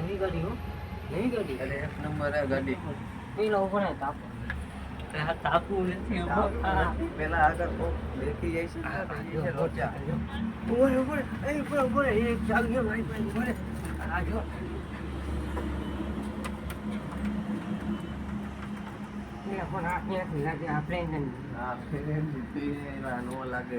નવી ગાડી હો. નવી ગાડી? અરે એક નંબર આ ગાડી. પેલા ઉપર ને તાપ. આ નથી પેલા આગળ દેખી જાય છે ને, નીચે લોચા. ઉપર ઉપર એ ઉપર ઉપર એ ચાલુ છે ભાઈ ભાઈ ઉપર આ જો. એ પણ આ ક્યાંથી લાગે આપણે નો. લાગે.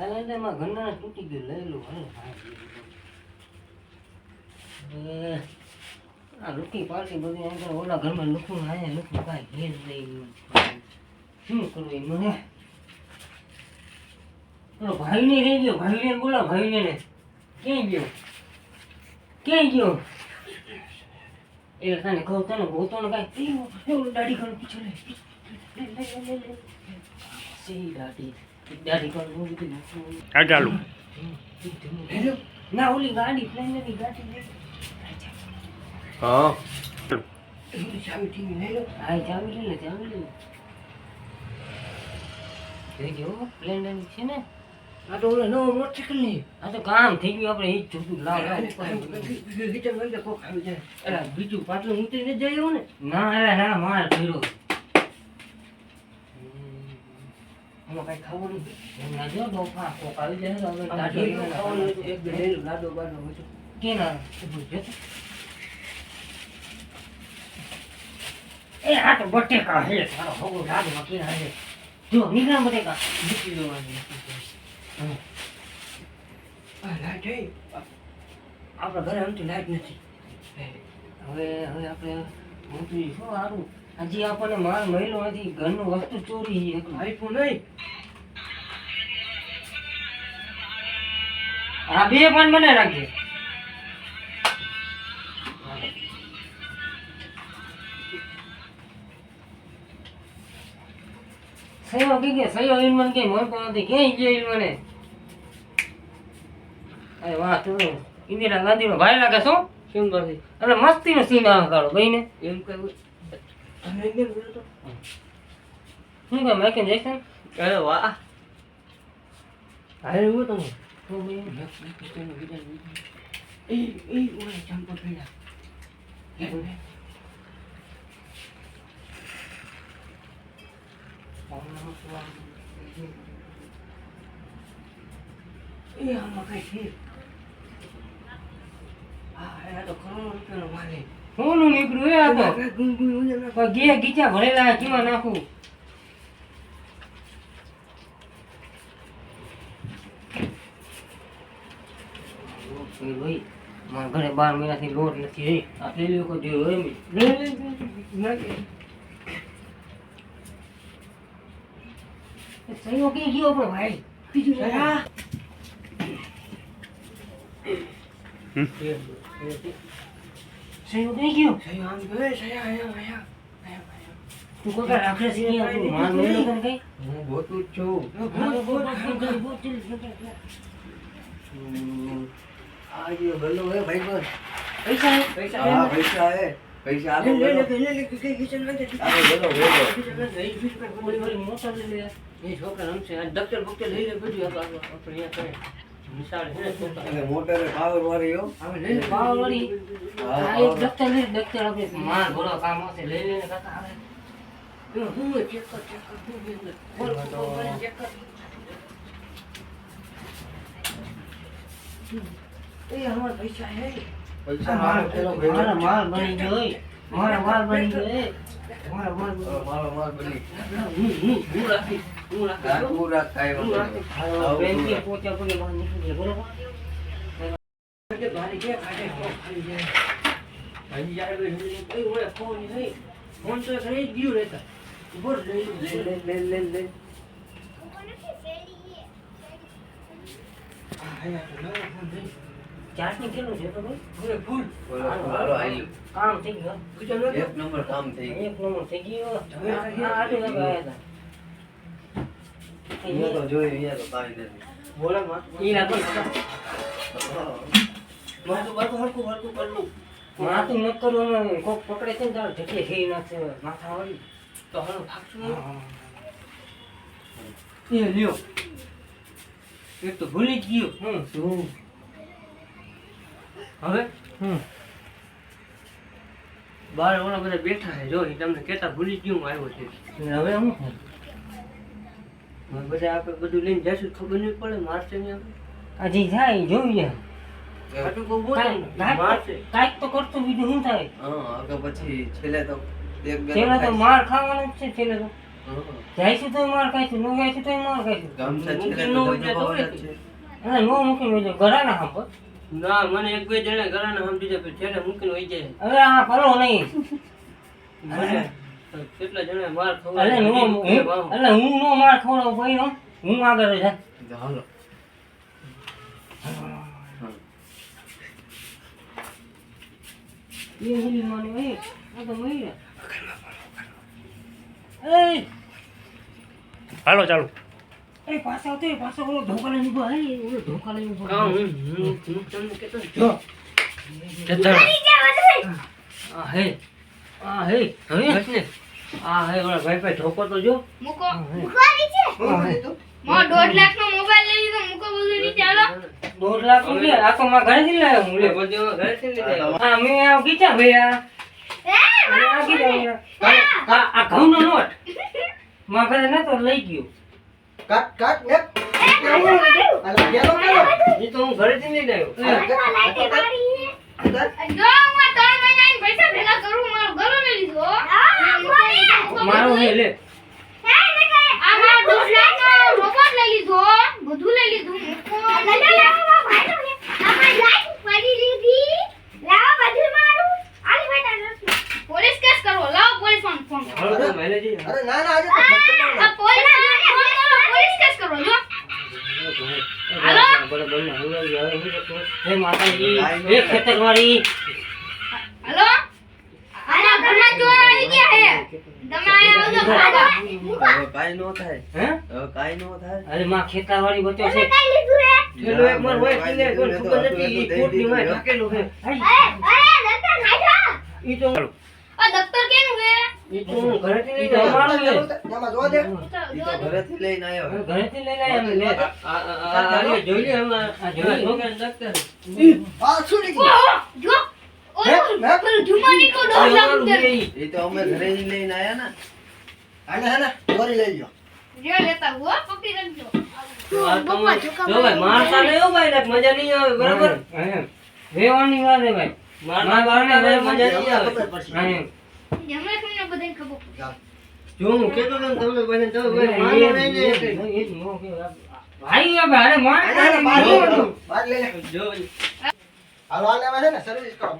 કિલો સલાડામાં તૂટી ગયું, લઈ લો, હાલ આ લુકી પાર્ટી બધી અંદર ઓલા ઘરમાં લુકું આયા લુકું કાંઈ ઘેર શું કરવું મને પેલો ભાઈ ને રહી ગયો ભાઈને બોલા ભાઈને ને. ક્યાંય ગયો? ક્યાંય ગયો? એ તને કહું, તને ગોતો ને કાંઈ લે. ચાલુ ના ઓલી ગાડી ગાડી હા. હા છે ને. આ તો ઓલો નવો મોટરસાઇકલની. આ તો કામ થઈ ગયું આપણે એ જ જોતું. લાવ લાવ. વિચાર વંદે કોક આવી જાય. એલા બીજું પાટલું ઉતરીને જાય ને. ના ના માર ભીડો આમાં કઈ ખાવું નથી. ના જો ડોફા કોક આવી જાય તો હવે એક બે લઈ લો લાડો બાડો બધું કે ના ઉભું એ આ તો બટેકા હે તારો હોગો લાગે મકી હે જો નીકળા બટેકા. હા. આ લાઈટ હે આપણા ઘરે આમથી લાઈટ નથી. હવે હવે આપણે મોટી શું સારું હજી આપણને માલ મળ્યો નથી. ઘરનું વસ્તુ ચોરી આપ્યું નહીં. હા બે પણ મને રાખજે સયો કી કે સયો ઇન મન કે મોર કોણ હતી ક્યાંય ગયો ઇન મને? અરે વાહ તું ઇન્દિરા ગાંધી નો ભાઈ લાગે શું શું કરતી અરે મસ્તી નો સીન આ કાઢો ભાઈ ને એમ કહ્યું. શું કે માઇકલ જેક્સન અરે વાહ હારે હું તમે એ આમાં કઈ છે હા એ તો કરોડો રૂપિયાનો માલ સોનું નીકળ્યું એ આ તો. ગીચા ભરેલા કેમાં નાખું. ભાઈ મારા ઘરે બાર મહિનાથી લોટ નથી રે આ પેલી વખત જોયું હોય ગયો પણ ભાઈ? બીજું સહીઓ ક્યાં ગયો સહીઓ આમ ગયો સયા આયા આયા તું કોઈ રાખે છે નહીં આપણું માલ મળ્યો તને કઈ હું ગોતું જ છું આ જે ગલ્લો હે ભાઈ બસ પૈસા હે પૈસા હા પૈસા હે પૈસા આપો લે લે. લે લે કે કિચનમાં આપો બોલો બોલો એ છોકરા રમશે આ ડક્ટર બક્ટર લઈ લે બધું આપણે અહીંયા કરે નિશાળ છે ને છોકરા એટલે મોટરે પાવર વાળી હો. હવે લઈ વાળી. આ એક ડક્ટર લઈ ડક્ટર આપણે માર ભરો કામ હશે. લઈ લઈને કાકા આવે. હું ચેક કર ચેક કર હું બે બોલ બોલ બોલ ચેક કર. એ અમારા પૈસા હે. પૈસા મારો પેલો મારા માલ બની ગયો. મારા માલ બની ગયો એ. મારા માલ બની ગયો. મારો માલ બની. હું હું હું રાખ ચાર્જિંગ કેટલું છે તો ભાઈ ફૂલ હાલો, હાલો. કામ થઈ ગયું એક નંબર કામ થઈ ગયું એક નંબર થઈ ગયો હવે આ- આ આટલું નતું આયા હતા. અહીંયા તો જોયું અહીંયા તો કાંઈ નથી. બોલે માં. ઈ રાખો. માથું બાથું હરખું હરખું કરલું. માથું ન કરવાનું કોક પકડે છે ને તારે ખેઈ નાખશે માથા વાળી. તો હાલો ભાગશું એ લ્યો. એક તો ભૂલી જ ગયો. હમ શું? હવે? હમ બાર ઓલા બધા બેઠા છે જો તમને કેતા ભૂલી ગયું હું આવ્યો છે. હવે હું? બધા આપણે બધું લઈને જશું ખબર નહીં પડે મારશે ને આપણે હજી જાય જોઈએ ને, કાંઈક તો કરતો બીજું શું થાય? હા પછી છેલ્લે તો છેલ્લે તો માર ખાવાનો જ છે છેલ્લે તો. જઈશું તો માર ખાઈશું નો જઈશું તો માર ખાઈશું. મૂકીને હોય છે. નો મૂકીને હોય ઘરાના હાંભો. ના મને એક બે જણા ઘરાના સમજી જાય છેલ્લે મૂકીને હોય જાય. અરે આ ભલો નહીં. કેટલા જણા માર ખવડાવે અરે હું હું નો માર ખવડાવું ભાઈ નો હું આગળ જા હાલો. એ ઓલી માને આ તો મહિલા એ! હાલો ચાલુ. એ પાછા આવતો એ પાછા ઓલો ધોકા લઈને ઊભો હે ઓલો ધોકા લઈને ઊભો કામ હું હું તમને કેતો જો. આ હે. આ હે હવે? આ હે ઓલા ભાઈ ભાઈ ધોકો તો જો. મૂકો. મૂકવાની છે? આ દોઢ લાખ નો મોબાઈલ લઈ લીધો. મૂકો બધું નીચે હાલો. દોઢ લાખ રૂપિયા? આ તો માં ઘરેથી લાવ્યો હું લે. બધે ઘરેથી આવ્યો હા મેં આવ કીધા ભૈયા આ. આ ઘઉંનો નોટ. માં ઘરે નતો લઈ ગયો. કાટ કાટ ને હું ઘરેથી લઈ આવ્યો આ લાઈટે મારી. જો હું આ ત્રણ મહિનાની પૈસા ભેગા કરું મારો ગળો લઈ લીધો મૂકો મારો હે લે આ મારો દોઢ લાખ નો રોબોટ લઈ લીધો બધું લઈ લીધું મૂકો પોલીસ કેસ કરવો લાવો પોલીસમાં ફોન કરો હાલો તો મેલે જઈએ અરે ના ના આજે તો ફક્ત આ પોલીસ ફોન કરો પોલીસ કેસ કરવો જો હાલો. હે માતાજી એ ખેતરવાળી હાલો આના ઘરમાં ચોર આવી ગયા હે તમે આયા આવજો ભાગો હવે કાંઈ નો થાય હે હવે કાંઈ નો થાય અરે માં ખેતરવાળી બચ્યો છે. કઈ લીધું હે? પેલો એક માર હોય કિલે કોઈ ખબર નથી ઈ કોટની માં ઢાકેલું છે અરે દત્તર ખાઈજા ઈ તો આ દત્તર કેનું હે? ઈ તો હું ઘરેથી લઈને અમારું છે એમાં જોવા દે. તો ઈ જો તો ઘરેથી લઈને આવ્યો. હવે ઘરેથી લઈને આયા અમે. લે. આ આ આ જોઈ લે અમે. આ જોઈ લે. ડોક્ટર આ છોડી ગયો ઓહો, જો ઓલું હે? પેલું જુમાની કો દોઢ લાખ રૂપિયા એ તો અમે ઘરે જ લઈને આવ્યા ને. આને હે ને દોરી લઈ લ્યો. જે લેતા હો પકડી રાખજો. આ તો જો ભાઈ મારતા નહીં હો ભાઈ એટલે મજા નહીં આવે બરાબર? રેવાની વાત હે ભાઈ. મારતા બારને ભાઈ મજા નહીં આવે. બધાને ખબર જો હું તમને ભાઈ માનો નહીં ને એ જ ભાઈ હવે અરે લો. હાલો આને ને સર્વિસ કરો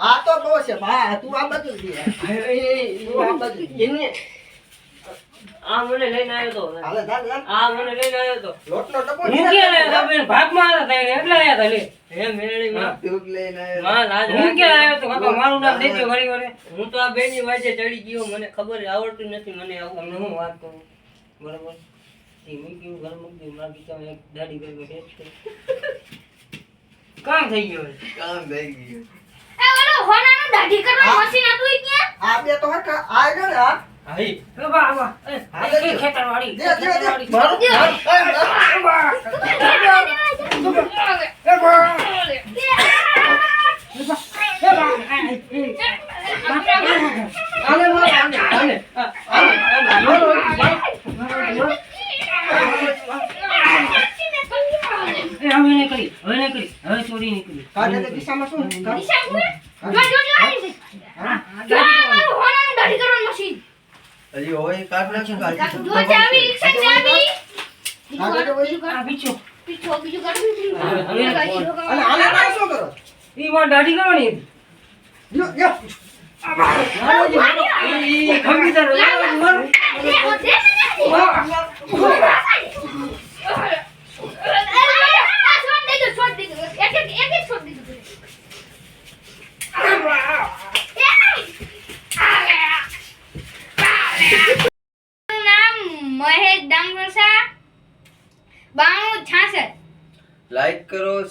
આ તો બહુ છે ભા તું આ બધું લે. તું આ એને આ મને લઈને આવ્યો તો આ મને લઈને આવ્યો તો. લોટનો ટપો હું આવ્યો તો ભાગમાં હતા તારે એટલે આવ્યા તા લે. હે મેરડી માં. દૂધ લઈને આવ્યો માં લાજ હું આવ્યો તો કાકા મારું નામ દેજો ઘડી ઘડી હું તો આ બેની વાજે ચડી ગયો મને ખબર આવડતું નથી મને આવું તમને હું વાત કરું? બરાબર? એ મૂક્યું ઘર મૂક્યું મારા બીજા એક દાડી કામ થઈ ગયું કામ થઈ ગયું. એ ઓલો હોનાનું દાઢી કરવા મશીન હતું કે આ બે તો આ ગયો ને આ હાઈ. એ બા બા એ લેજો. ખેતરવાળી દે દે મારું. બા, હવે નીકળી હવે નીકળી. હવે ચોરી નીકળી. દિશામાં શું? કાઢ. જો ચાવી રિક્ષા ચાવી છોડ દીધું